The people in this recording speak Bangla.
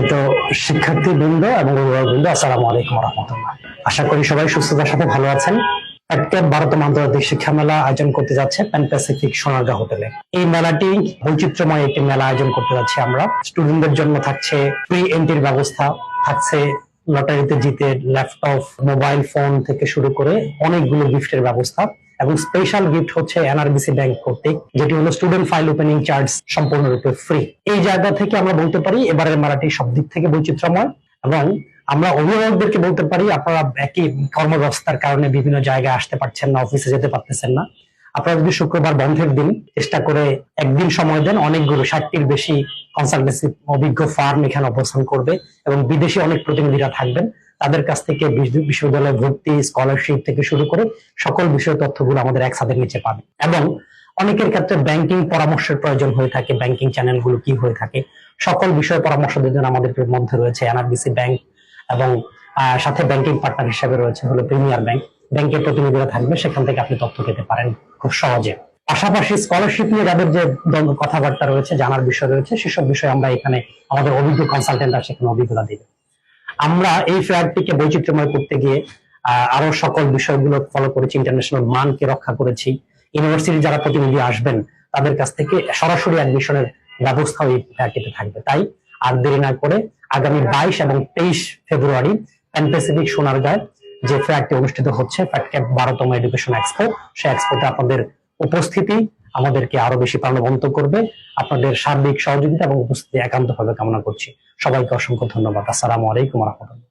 সম্মানিত শিক্ষার্থী বৃন্দ এবং অভিভাবক বৃন্দ আসসালামু আলাইকুম রহমতুল্লাহ আশা করি সবাই সুস্থতার সাথে ভালো আছেন। আন্তর্জাতিক শিক্ষা মেলা আয়োজন করতে যাচ্ছে প্যান প্যাসিফিক সোনারগাঁ হোটেলে। এই মেলাটি বৈচিত্র্যময় একটি মেলা আয়োজন করতে যাচ্ছি আমরা। স্টুডেন্টদের জন্য থাকছে ফ্রি এন্ট্রির ব্যবস্থা, থাকছে লটারিতে জিতে ল্যাপটপ মোবাইল ফোন থেকে শুরু করে অনেকগুলো গিফটের ব্যবস্থা এবং স্পেশাল গিফট হচ্ছে এনআরবিসি ব্যাংক কর্তৃক, যেটি হলো স্টুডেন্ট ফাইল ওপেনিং চার্জ সম্পূর্ণরূপে ফ্রি এই জায়গা থেকে আমরা বলতে পারি এবারের মেলাটি সব দিক থেকে বৈচিত্র্যময় এবং আমরা অভিভাবকদেরকে বলতে পারি আপনারা একই কর্মব্যবস্থার কারণে বিভিন্ন জায়গায় আসতে পারছেন না অফিসে যেতে পারতেছেন না। আপনারা যদি শুক্রবার বন্ধের দিন চেষ্টা করে একদিন সময় দেন, অনেকগুলো, ষাটটির বেশি কনসালটেন্সি অভিজ্ঞ ফার্ম এখানে অবস্থান করবে এবং বিদেশি অনেক প্রতিনিধিরা থাকবেন। তাদের কাছ থেকে বিশ- বিশ্ববিদ্যালয়ে ভর্তি স্কলারশিপ থেকে শুরু করে সকল বিষয় তথ্যগুলো আমাদের এক ছাদের নিচে পাবে এবং অনেকের ক্ষেত্রে ব্যাংকিং পরামর্শের প্রয়োজন হয়ে থাকে ব্যাংকিং চ্যানেলগুলো কি হয়ে থাকে, সকল বিষয়ে পরামর্শ দেওয়ার আমাদের মধ্যে রয়েছে এনআরবিসি ব্যাংক এবং সাথে ব্যাংকিং পার্টনার হিসেবে রয়েছে হলো প্রিমিয়ার ব্যাংক। ব্যাংকের প্রতিনিধিরা থাকবে, সেখান থেকে আপনি তথ্য পেতে পারেন খুব সহজে। পাশাপাশি স্কলারশিপ নিয়ে যাদের যে কথাবার্তা রয়েছে, জানার বিষয় রয়েছে, সেসব বিষয়ে আমরা এখানে আমাদের অভিজ্ঞ কনসালটেন্টরা সেখানে অভিজ্ঞতা দিবে। আমরা এই ফেয়ারটিকে বৈচিত্র্যময় করতে গিয়ে আরও সকল বিষয়গুলো ফলো করেছি ইন্টারন্যাশনাল মানকে রক্ষা করেছি। ইউনিভার্সিটির যারা প্রতিনিধি আসবেন, তাদের কাছ থেকে সরাসরি অ্যাডমিশনের ব্যবস্থা এই ফেয়ারটিতে থাকবে। তাই আর দেরি না করে আগামী বাইশ এবং তেইশ ফেব্রুয়ারি প্যান প্যাসিফিক সোনারগাঁয় যে ফেয়ারটি অনুষ্ঠিত হচ্ছে ফ্যাটক্যাপ বারোতম এডুকেশন এক্সপো সে এক্সপোতে আপনাদের উপস্থিতি আমাদেরকে আরও বেশি প্রাণবন্ত করবে। আপনাদের সার্বিক সহযোগিতা এবং উপস্থিতি একান্তভাবে কামনা করছি। সবাইকে অসংখ্য ধন্যবাদ। আসসালামু আলাইকুম রহমতুল্লাহ।